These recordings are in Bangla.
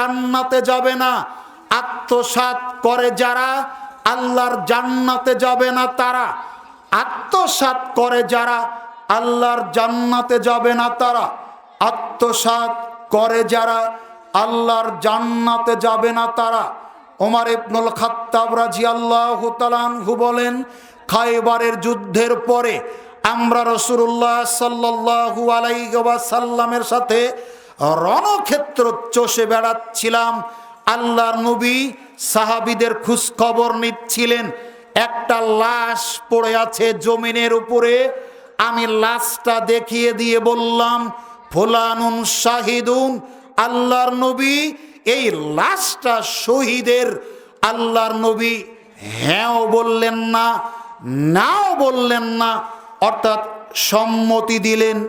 জান্নাতে যাবে না। আত্মসাৎ করে যারা, আল্লাহর জান্নাতে যাবে না তারা। আত্মসাৎ করে যারা, আল্লাহর জান্নাতে যাবে না তারা। আত্মসাৎ করে যারা, আল্লাহর জান্নাতে যাবে না তারা। ওমর ইবনুল খাত্তাব রাজি আল্লাহ তালানহু বলেন, খাইবারের যুদ্ধের পরে আমরা রসুল্লাহ সাল্লাহু আলাইসাল্লামের সাথে রণক্ষেত্র চষে বেড়াচ্ছিলাম। আল্লাহর নবী সাহাবিদের খবর নিচ্ছিলেন। একটা লাশ পড়ে আছে জমিনের উপরে। আমি লাশটা দেখিয়ে দিয়ে বললাম, ফুলানুন শাহিদুন। আল্লাহর নবী এই লাশটা শহীদের। আল্লাহর নবী হ্যাঁও বললেন না, নাও বললেন না, অর্থাৎ সম্মতি দিলেন।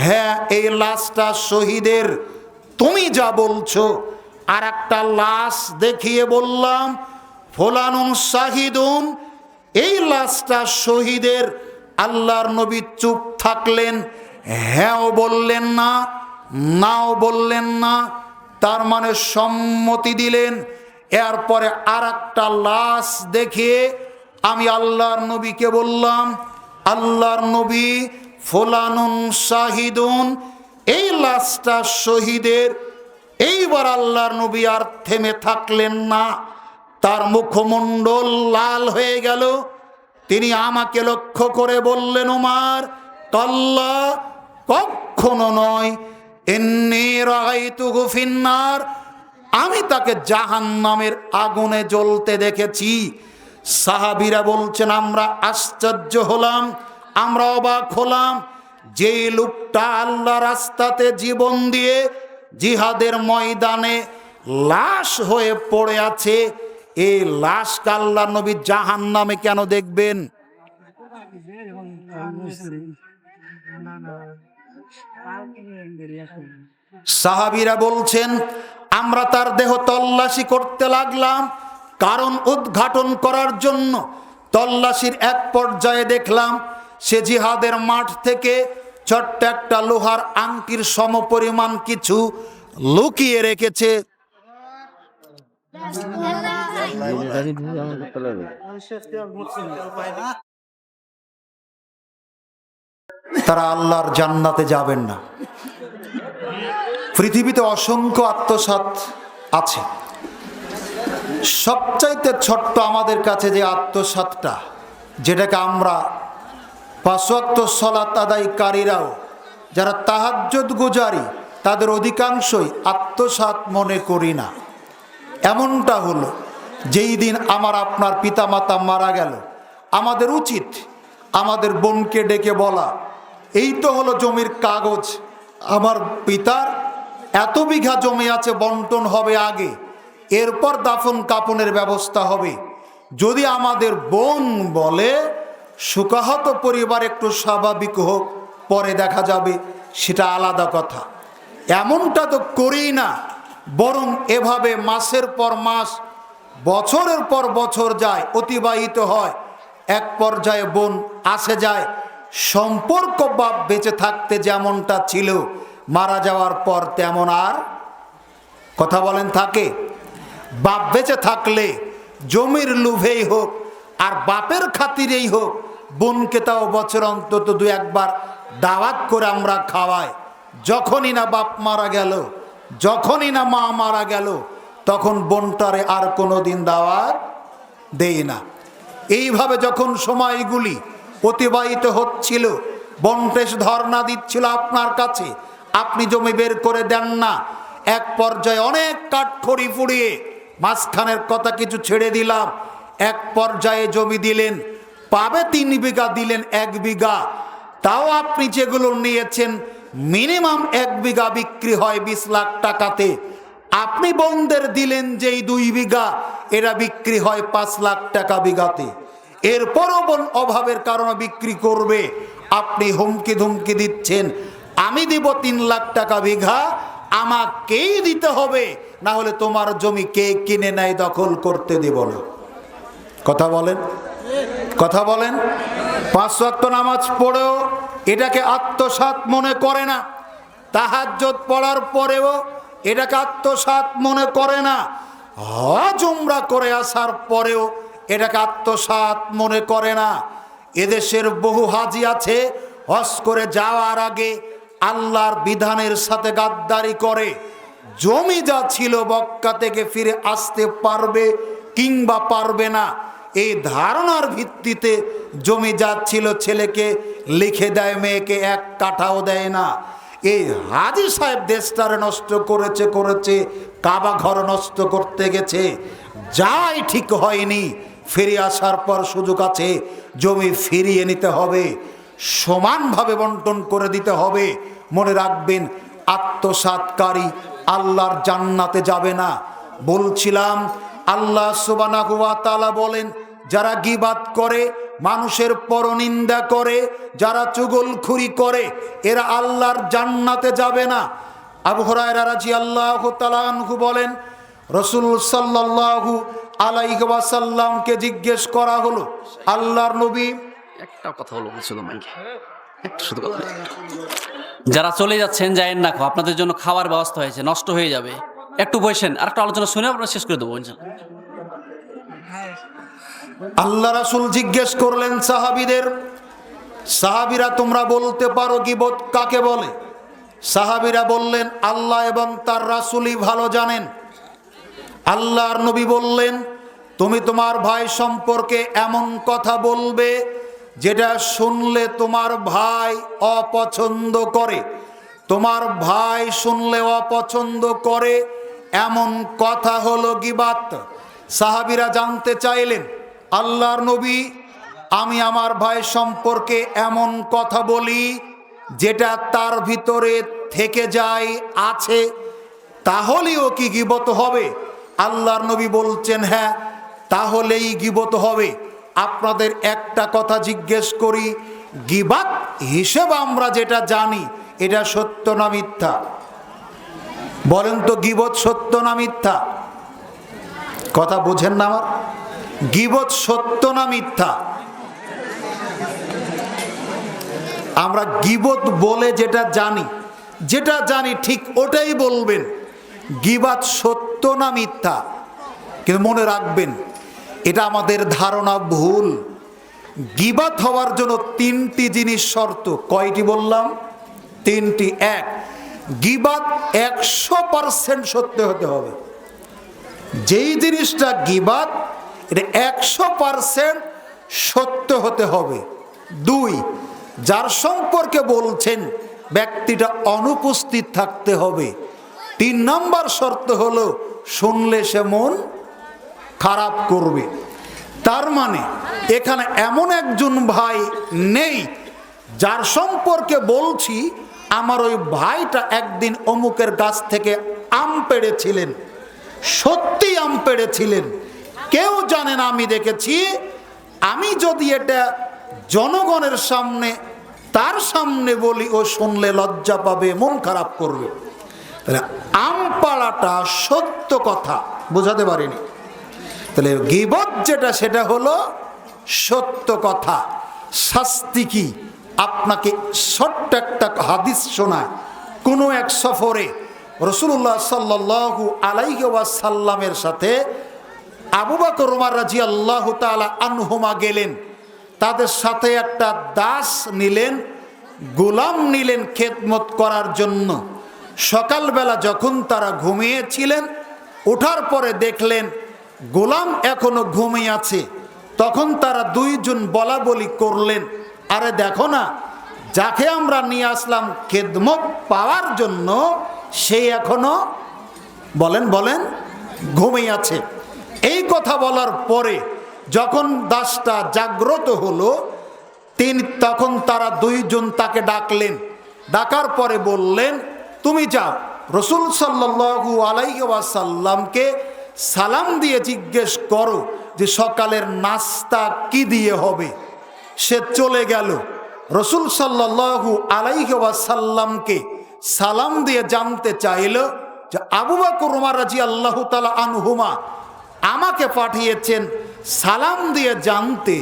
হ্যাঁ এই লাশটা শহীদের, তুমি যা বলছো। আর একটা লাশ দেখিয়ে বললাম, ফোলানুন শাহিদুন। এই লাশটা শহীদের আল্লাহর নবী চুপ থাকলেন, হ্যাঁও বললেন না, নাও বললেন না, তার মানে সম্মতি দিলেন। এরপরে আর একটা লাশ দেখিয়ে আমি আল্লাহর নবীকে বললাম, আল্লাহর নবী ফোলানুন শাহিদুন, এই লাশটা শহীদের, এইবার আল্লাহর নবী আর থেমে থাকলেন না। তার মুখমণ্ডল লাল হয়ে গেল। তিনি আমাকে লক্ষ্য করে বললেন, উমার, কল্লা কখনো নয়। আমি তাকে জাহান নামের আগুনে জ্বলতে দেখেছি। সাহাবিরা বলছেন, আমরা আশ্চর্য হলাম। আমরা অবাক হলাম যে লোকটা আল্লাহ রাস্তাতে জীবন দিয়ে জিহাদের ময়দানে লাশ হয়ে পড়ে আছে। এই লাশ আল্লাহ নবী জাহান নামে কেন দেখবেন? সাহাবিরা বলছেন, আমরা তার দেহ তল্লাশি করতে লাগলাম, কারণ উদ্ঘাটন করার জন্য তল্লাশির এক পর্যায়ে দেখলাম সে জিহাদের মাঠ থেকে ছোট্ট একটা লোহার আংটির সমপরিমাণ কিছু লুকিয়ে রেখেছে। তারা আল্লাহর জান্নাতে যাবেন না। পৃথিবীতে অসংখ্য আত্মসাত আছে। সবচাইতে ছোট্ট আমাদের কাছে যে আত্মসাতটা যেটাকে আমরা পাঁচত্ব সলাত আদায়কারীরাও, যারা তাহাজ্জত গুজারি, তাদের অধিকাংশই আত্মসাত মনে করি না। এমনটা হলো, যেই দিন আমার আপনার পিতামাতা মারা গেল, আমাদের উচিত আমাদের বোনকে ডেকে বলা। এই তো হলো জমির কাগজ। আমার পিতার এত বিঘা জমি আছে, বন্টন হবে আগে, এরপর দাফন কাপনের ব্যবস্থা হবে। যদি আমাদের বোন বলে সুকাহত পরিবার একটু স্বাভাবিক হোক, পরে দেখা যাবে, সেটা আলাদা কথা। এমনটা তো করেই না, বরং এভাবে মাসের পর মাস, বছরের পর বছর যায়, অতিবাহিত হয়, এক পর্যায়ে বোন আসে যায়, সম্পর্ক বাপ বেঁচে থাকতে যেমনটা ছিল, মারা যাওয়ার পর তেমন আর কথা বলেন থাকে। বাপ বেঁচে থাকলে জমির লোভেই হোক আর বাপের খাতিরেই হোক, বোনকে তাও বছর অন্তত দু একবার দাওয়াত করে আমরা খাওয়াই। যখনই না বাপ মারা গেল, যখনই না মা মারা গেল, তখন বোনটারে আর কোনো দিন দাওয়াত দেই না। এইভাবে যখন সময়গুলি অতিবাহিত হচ্ছিল বন্টেশ ধর্ণা দিচ্ছিল আপনার কাছে, আপনি জমি বের করে দেন না। এক পর্যায়ে অনেক কাঠখড়ি ফুড়িয়ে মাঝখানের কথা কিছু ছেড়ে দিলাম। এক পর্যায়ে জমি দিলেন, পাবে তিন বিঘা দিলেন এক বিঘা। তাও আপনি যেগুলো নিয়েছেন, মিনিমাম এক বিঘা বিক্রি হয় বিশ লাখ টাকাতে। আপনি বন্ধের দিলেন যেই দুই বিঘা, এরা বিক্রি হয় পাঁচ লাখ টাকা বিঘাতে। এরপরও বোন অভাবের কারণে বিক্রি করবে। আপনি হুমকি ধুমকি দিচ্ছেন, আমি দিব তিন লাখ টাকা বিঘা, আমাকেই দিতে হবে না হলে তোমার জমি কে কিনে নেয় দখল করতে দিব না। কথা বলেন। কথা বলেন। পাঁচ ওয়াক্ত নামাজ পড়েও এটাকে আত্মসাত মনে করে না। তাহাজ্জত পড়ার পরেও এটাকে আত্মসাত মনে করে না। হজ করে আসার পরেও এটাকে আত্মসাত মনে করে না। এদেশের বহু হাজি আছে, হজ করে যাওয়ার আগে আল্লাহর বিধানের সাথে গাদ্দারি করে। জমি যা ছিল বক্কা থেকে ফিরে আসতে পারবে কিংবা পারবে না। এই ধারণার ভিত্তিতে জমি যা ছিল ছেলেকে লিখে দেয় মেয়েকে, এক কাঠাও দেয় না। এই হাজি সাহেব দেশটারে নষ্ট করেছে করেছে কাবা ঘর নষ্ট করতে গেছে। যাই ঠিক হয়নি, ফিরে আসার পর সুযোগ আছে, জমি ফিরিয়ে নিতে হবে, সমানভাবে বন্টন করে দিতে হবে। মনে রাখবেন, আত্মসাতকারী আল্লাহর জান্নাতে যাবে না। বলছিলাম আল্লাহ তাআলা বলেন, যারা গিবাদ করে, মানুষের পরনিন্দা করে, যারা চুগলখুরি করে, এরা আল্লাহর জান্নাতে যাবে না। আবু হুরায়রা রাদিয়াল্লাহু তাআলা আনহু বলেন, রসুল সাল্লাল্লাহু আলাইহি ওয়াসাল্লামকে জিজ্ঞেস করা হলো, আল্লাহর নবী একটা কথা হলো যারা চলে যাচ্ছেন, যায়েন না আপনাদের জন্য খাওয়ার ব্যবস্থা হয়েছে, নষ্ট হয়ে যাবে। একটু বসেন আর একটা আলোচনা শুনে আমরা শেষ করে দেবো। আল্লাহ রাসুল জিজ্ঞেস করলেন সাহাবীদের, সাহাবিরা তোমরা বলতে পারো গিবত কাকে বলে? সাহাবিরা বললেন, আল্লাহ এবং তার রাসূলই ভালো জানেন। আল্লাহর নবী বললেন, তুমি তোমার ভাই সম্পর্কে এমন কথা বলবে, যেটা শুনলে তোমার ভাই অপছন্দ করে। তোমার ভাই শুনলে অপছন্দ করে এমন কথা হলো গিবাত। সাহাবিরা জানতে চাইলেন, আল্লাহর নবী, আমি আমার ভাই সম্পর্কে এমন কথা বলি যেটা তার ভিতরে থেকে যায়, আছে। তাহলেও কি গিবত হবে? আল্লাহর নবী বলছেন হ্যাঁ তাহলেই গিবত হবে। আপনাদের একটা কথা জিজ্ঞেস করি, গিবাত হিসেব আমরা যেটা জানি, এটা সত্য না মিথ্যা? বলেন তো গিবত সত্য না মিথ্যা? কথা বোঝেন না আমার। গিবত সত্য না মিথ্যা? আমরা গিবত বলে যেটা জানি যেটা জানি ঠিক ওটাই বলবেন। গিবাত সত্য না মিথ্যা? কিন্তু মনে রাখবেন, এটা আমাদের ধারণা ভুল। গিবাত হওয়ার জন্য তিনটি জিনিস শর্ত। কয়টি বললাম? তিনটি। এক গিবাত একশো পার্সেন্ট সত্য হতে হবে। যেই জিনিসটা গিবাদ, এটা একশো পার্সেন্ট সত্য হতে হবে। দুই, যার সম্পর্কে বলছেন, ব্যক্তিটা অনুপস্থিত থাকতে হবে। তিন নম্বর শর্ত হলো, শুনলে সে মন খারাপ করবে। তার মানে এখানে এমন একজন ভাই নেই, যার সম্পর্কে বলছি আমার ওই ভাইটা একদিন অমুকের গাছ থেকে আম পেড়েছিলেন, সত্যি আম পেড়েছিলেন। কেউ জানে না, আমি দেখেছি, আমি যদি এটা জনগণের সামনে, তার সামনে বলি, ও শুনলে লজ্জা পাবে, মন খারাপ করবে। তাহলে আম পাড়াটা সত্য কথা, বোঝাতে পারিনি। তাহলে গিবত যেটা, সেটা হলো সত্য কথা। শাস্তি কি? আপনাকে ছোট্ট একটা হাদিস শোনায়। কোনো এক সফরে রসুল্লাহ সাল্লাহু আলাইহি ওয়াসাল্লামের সাথে আবু বকর, উমার রাজি আল্লাহ তালা আনহুমা গেলেন। তাদের সাথে একটা দাস নিলেন, গোলাম নিলেন খেদমত করার জন্য। সকালবেলা যখন তারা ঘুমিয়েছিলেন, ওঠার পরে দেখলেন গোলাম এখনও ঘুমিয়ে আছে। তখন তারা দুইজন বলা বলি করলেন আরে দেখো না, যাকে আমরা নিয়ে আসলাম খেদমত পাওয়ার জন্য, সে এখনও, বলেন বলেন, ঘুমিয়ে আছে। এই কথা বলার পরে যখন দাসটা জাগ্রত হলো, তিনি, তখন তারা দুইজন তাকে ডাকলেন। ডাকার পরে বললেন, তুমি যাও। রসুল সাল্লু আলাইসাল্লামকে সালাম দিয়ে জিজ্ঞেস করো যে সকালের নাস্তা কি দিয়ে হবে। সে চলে গেল। রসুল সাল্লাহু আলাইসাল্লামকে সালাম দিয়ে জানতে চাইল যে আবু বাকর রাজি আল্লাহ তালা আনহুমা আমাকে পাঠিয়েছেন সালাম দিয়ে জানতে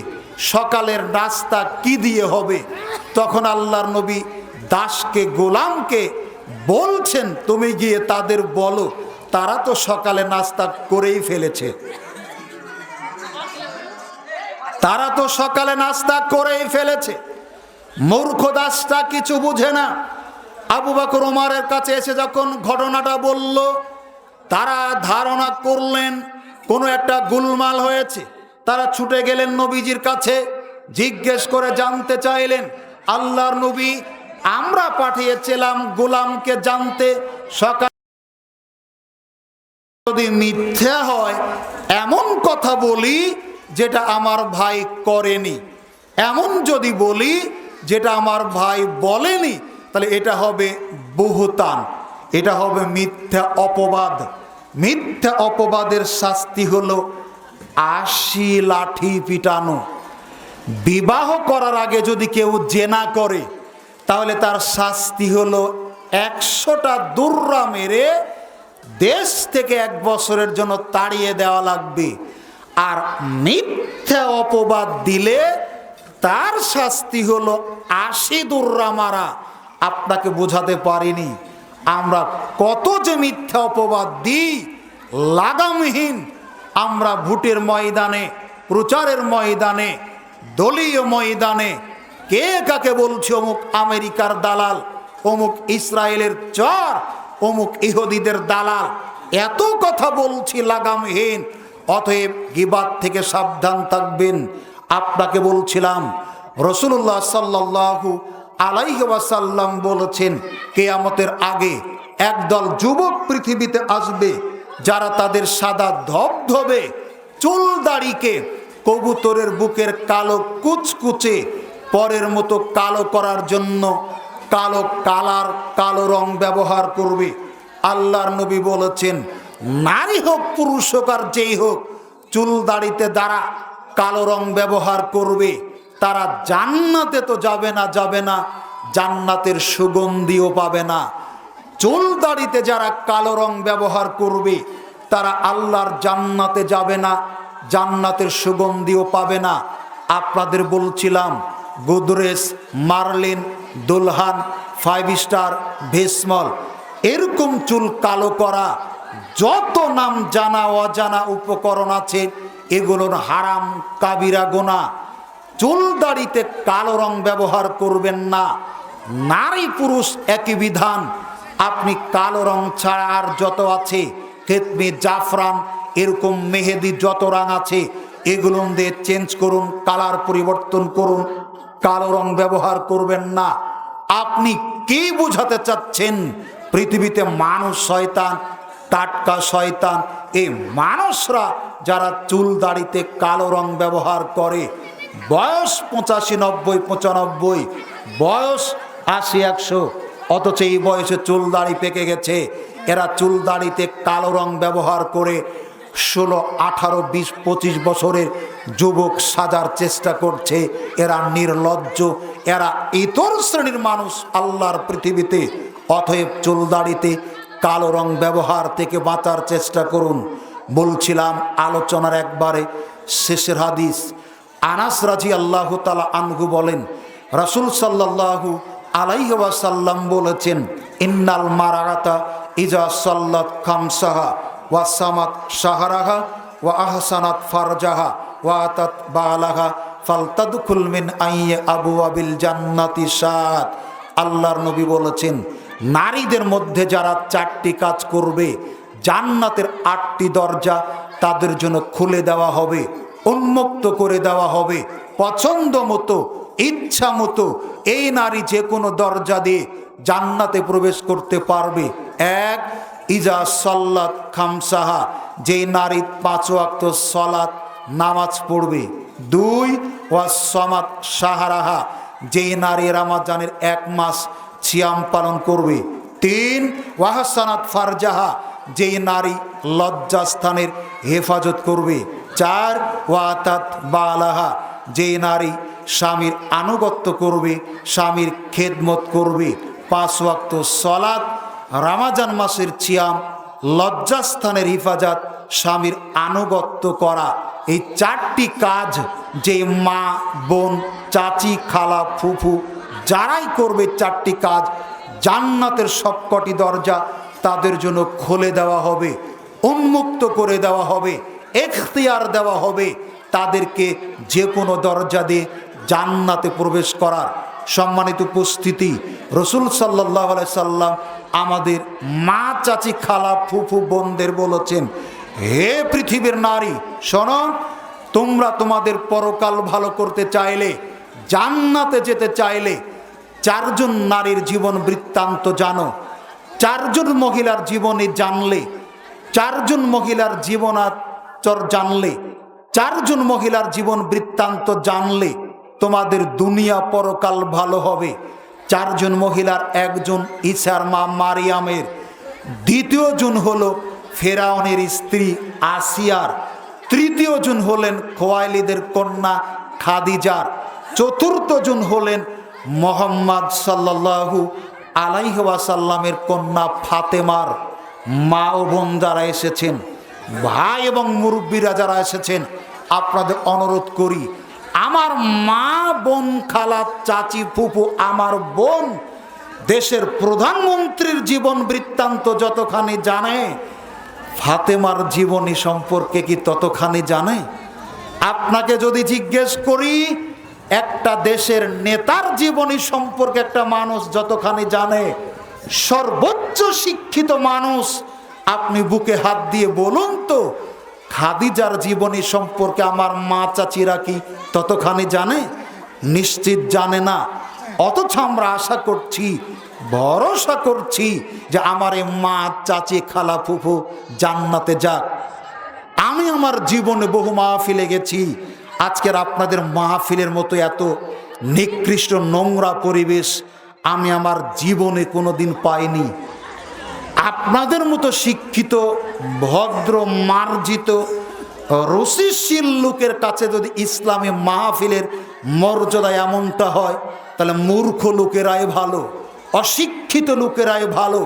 সকালের নাস্তা কি দিয়ে হবে। তখন আল্লাহর নবী দাসকে, গোলামকে বলছেন, তুমি গিয়ে তাদের বলো, তারা তো সকালে নাস্তা করেই ফেলেছে। তারা তো সকালে নাস্তা করেই ফেলেছে। মূর্খ দাসটা কিছু বুঝে না। আবু বকর ওমারের কাছে এসে যখন ঘটনাটা বলল, তারা ধারণা করলেন, কোনো একটা গুলমাল হয়েছে। তারা ছুটে গেলেন নবীজির কাছে, জিজ্ঞেস করে জানতে চাইলেন, আল্লাহর নবী, আমরা পাঠিয়েছিলাম গোলামকে জানতে, সকাল যদি মিথ্যা হয়, এমন কথা বলি যেটা আমার ভাই করেনি। এমন যদি বলি, যেটা আমার ভাই বলেনি, তাহলে এটা হবে বহুতান। এটা হবে মিথ্যা অপবাদ। মিথ্যা অপবাদের শাস্তি হলো আশি লাঠি পিটানো। বিবাহ করার আগে যদি কেউ জেনা করে, তাহলে তার শাস্তি হলো একশোটা দুর্রা মেরে দেশ থেকে এক বছরের জন্য তাড়িয়ে দেওয়া লাগবে। আর মিথ্যা অপবাদ দিলে তার শাস্তি হলো আশি দুর্রা আপনাকে বোঝাতে পারিনি। আমরা কত যে মিথ্যা অপবাদ দিই, লাগামহীন। আমরা ভোটের ময়দানে, প্রচারের ময়দানে, দলীয় ময়দানে, কে কাকে বলছে অমুক আমেরিকার দালাল, অমুক ইসরায়েলের চর, অমুক ইহুদিদের দালাল, এত কথা বলছি লাগামহীন। অতএব গিবাদ থেকে সাবধান থাকবেন। আপনাকে বলছিলাম রসুল্লাহ সাল্লাহু আলাইহি ওয়াসাল্লাম বলেছেন, কেয়ামতের আগে একদল যুবক পৃথিবীতে আসবে, যারা তাদের সাদা ধবধবে চুল দাড়িকে কবুতরের বুকের কালো কুচকুচে, পরের মতো কালো করার জন্য কালো কালার, কালো রং ব্যবহার করবে। আল্লাহর নবী বলেছেন নারী হোক, পুরুষ হোক আর যেই হোক, চুল দাড়িতে দ্বারা কালো রং ব্যবহার করবে, তারা জান্নাতে তো যাবে না যাবে না, জান্নাতের সুগন্ধিও পাবে না। চুল দাড়িতে যারা কালো রং ব্যবহার করবে, তারা আল্লাহর জান্নাতে যাবে না, জান্নাতের সুগন্ধিও পাবে না। আপনাদের বলছিলাম, গোদরেজ, মার্লিন, দুলহান, ফাইভ স্টার, ভেসমল, এরকম চুল কালো করা যত নাম জানা, অজানা উপকরণ আছে এগুলোর হারাম, কাবিরা গোনা। চুল দাড়িতে কালো রং ব্যবহার করবেন না। নারী পুরুষ একই বিধান। আপনি কালো রং ছাড়া আর যত আছে, খেতমি জাফরান, এরকম মেহেদি যত রং আছে, এগুলো দিয়ে চেঞ্জ করুন, কালার পরিবর্তন করুন, কালো রং ব্যবহার করবেন না। আপনি কি বোঝাতে চাচ্ছেন? পৃথিবীতে মানুষ শয়তান টাটকা শয়তান। এই মানুষরা যারা চুল দাড়িতে কালো রং ব্যবহার করে, বয়স পঁচাশি, নব্বই, পঁচানব্বই, বয়স আশি, একশো, অথচ এই বয়সে চুল দাড়ি পেকে গেছে। এরা চুল দাড়িতে কালো রং ব্যবহার করে ষোলো, আঠারো, বিশ, পঁচিশ বছরের যুবক সাজার চেষ্টা করছে। এরা নির্লজ্জ, এরা ইতর শ্রেণির মানুষ আল্লাহর পৃথিবীতে, অতএব চুল দাড়িতে কালো রং ব্যবহার থেকে বাঁচার চেষ্টা করুন। বলছিলাম আলোচনার একবারে শেষের হাদিস। আনাস রাজি আল্লাহ তালা আনহু বলেন, রাসুল সাল্লাহু আলাইহি ওয়াসাল্লাম বলেছেন, ইন্নাল মারাগাতা ইজা সাল্লাত খামসাহা ওয়া সামাত সাহারাহা ওয়া আহসানাত ফারজাহা ওয়া আতাত বালাহা ফালতাদখুল মিন আইয়ে আবু আবিল জান্নাতি সাত আল্লাহর নবী বলেছেন নারীদের মধ্যে যারা চারটি কাজ করবে, জান্নাতের আটটি দরজা তাদের জন্য খুলে দেওয়া হবে, উন্মুক্ত করে দেওয়া হবে। পছন্দ মতো, ইচ্ছা মতো এই নারী যে কোনো দরজা দিয়ে জান্নাতে প্রবেশ করতে পারবে। এক, ইজা সল্লাত খামসাহা, যেই নারী পাঁচ ওয়াক্ত সলাত, নামাজ পড়বে। দুই ওয়া সমাত সাহারাহা যেই নারী রামাজানের এক মাস সিয়াম পালন করবে। তিন, ওয়াহাসানাত ফারজাহা, যেই নারী লজ্জাস্থানের হেফাজত করবে। চার, ওয়াতাত বালাহা, যেই নারী স্বামীর আনুগত্য করবে, স্বামীর খেদমত করবে। পাঁচ ওয়াক্ত সলাদ রামাজান মাসের ছিয়াম লজ্জাস্থানের হেফাজত, স্বামীর আনুগত্য করা। এই চারটি কাজ যে মা, বোন, চাচি, খালা, ফুফু যারাই করবে চারটি কাজ, জান্নাতের সবকটি দরজা তাদের জন্য খুলে দেওয়া হবে, উন্মুক্ত করে দেওয়া হবে, এখতিয়ার দেওয়া হবে তাদেরকে যে কোনো দরজা দিয়ে জান্নাতে প্রবেশ করার সম্মানিত উপস্থিতি। রসুল সাল্লাহ সাল্লাম আমাদের মা, চাচি, খালা, ফুফু, বোনদের বলেছেন, হে পৃথিবীর নারী, শোনো, তোমরা তোমাদের পরকাল ভালো করতে চাইলে, জান্নাতে যেতে চাইলে চারজন নারীর জীবন বৃত্তান্ত জানো? চারজন মহিলার জীবনে জানলে, চারজন মহিলার জীবনাচর জানলে, চারজন মহিলার জীবন বৃত্তান্ত জানলে তোমাদের দুনিয়া পরকাল ভালো হবে। চারজন মহিলার একজন ইসার মা মারিয়ামের দ্বিতীয় জন হলো ফেরাউনের স্ত্রী আসিয়ার তৃতীয় জন হলেন খোয়াইলিদের কন্যা খাদিজার চতুর্থ জন হলেন মোহাম্মদ সাল্লাল্লাহু আলাইহাসাল্লামের কন্যা ফাতেমার মা ও বোন যারা এসেছেন, ভাই এবং মুরব্বীরা যারা এসেছেন, আপনাদের অনুরোধ করি, আমার মা বোন খালা চাচি ফুপু আমার বোন, দেশের প্রধানমন্ত্রীর জীবন বৃত্তান্ত যতখানি জানে, ফাতেমার জীবনী সম্পর্কে কি ততখানি জানে? আপনাকে যদি জিজ্ঞেস করি একটা দেশের নেতার জীবনী সম্পর্কে একটা মানুষ যতখানি জানে, সর্বোচ্চ শিক্ষিত মানুষ, আপনি বুকে হাত দিয়ে বলুন তো, খাদিজার জীবনী সম্পর্কে আমার মা চাচিরা কি ততখানি জানে? নিশ্চিত জানে না। অথচ আমরা আশা করছি, ভরসা করছি যে আমার এই মা, চাচি, খালা, ফুফু জান্নাতে যাক। আমি আমার জীবনে বহু মাহফিলে গেছি। আজকের আপনাদের মাহফিলের মতো এত নিকৃষ্ট নোংরা পরিবেশ আমি আমার জীবনে কোনো দিন পাইনি। আপনাদের মতো শিক্ষিত, ভদ্র, মার্জিত রসিশীল লোকের কাছে যদি ইসলামী মাহফিলের মর্যাদা এমনটা হয়, তাহলে মূর্খ লোকেরাই ভালো, অশিক্ষিত লোকেরাই ভালো,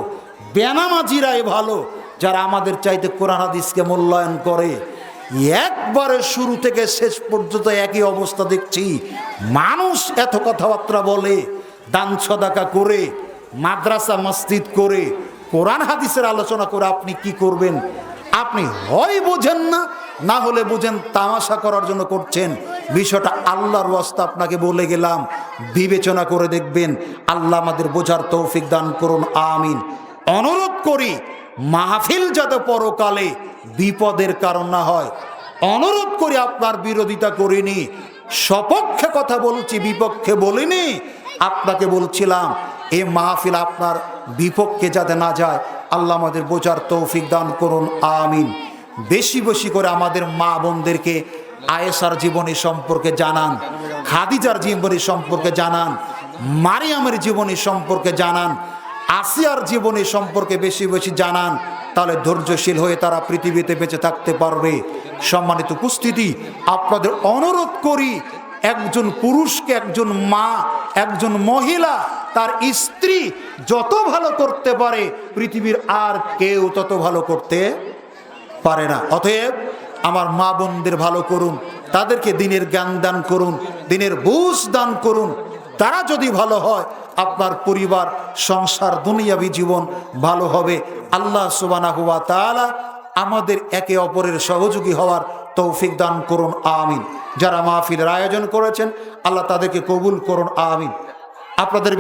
বেনামাজিরাই ভালো, যারা আমাদের চাইতে কোরআন, হাদিসকে মূল্যায়ন করে। একবারে শুরু থেকে শেষ পর্যন্ত একই অবস্থা দেখছি। মানুষ এত কথাবার্তা বলে, দান সদাকা করে, মাদ্রাসা, মসজিদ করে, কোরআন, হাদিসের আলোচনা করে আপনি কি করবেন? আপনি হয় বোঝেন না না হলে বোঝেন, তামাশা করার জন্য করছেন। বিষয়টা আল্লাহর ওয়াস্তা আপনাকে বলে গেলাম, বিবেচনা করে দেখবেন। আল্লাহ আমাদের বোঝার তৌফিক দান করুন, আমিন। অনুরোধ করি, মাহফিল যাতে পরকালে বিপদের কারণ না হয়। অনুরোধ করি আপনার বিরোধিতা করিনি। সপক্ষে কথা বলছি, বিপক্ষে বলিনি। আপনাকে বলছিলাম, এ মাহফিল আপনার বিপক্ষে যাতে না যায়, আল্লাহ আমাদের বোঝার তৌফিক দান করুন, আমিন। বেশি বেশি করে আমাদের মা বোনদেরকে আয়েসার জীবনী সম্পর্কে জানান, খাদিজার জীবনী সম্পর্কে জানান, মারিয়ামের জীবনী সম্পর্কে জানান, আসিয়ার জীবনী সম্পর্কে বেশি বেশি জানান তাহলে ধৈর্যশীল হয়ে তারা পৃথিবীতে বেঁচে থাকতে পারবে। সম্মানিত উপস্থিতি, আপনাদের অনুরোধ করি, একজন পুরুষকে, একজন মা, একজন মহিলা, তার স্ত্রী যত ভালো করতে পারে, পৃথিবীর আর কেউ তত ভালো করতে পারে না। অতএব আমার মা বোনদের ভালো করুন, তাদেরকে দিনের জ্ঞান দান করুন, দিনের বুঝ দান করুন। তারা যদি ভালো হয়, আপনার পরিবার, সংসার, দুনিয়াবী জীবন ভালো হবে। আল্লাহ সুবানা হুয়া তালা আমাদের একে অপরের সহযোগী হওয়ার তৌফিক দান করুন, আমিন। যারা মাহফিলের আয়োজন করেছেন, আল্লাহ তাদেরকে কবুল করুন, আমিন। আপনাদের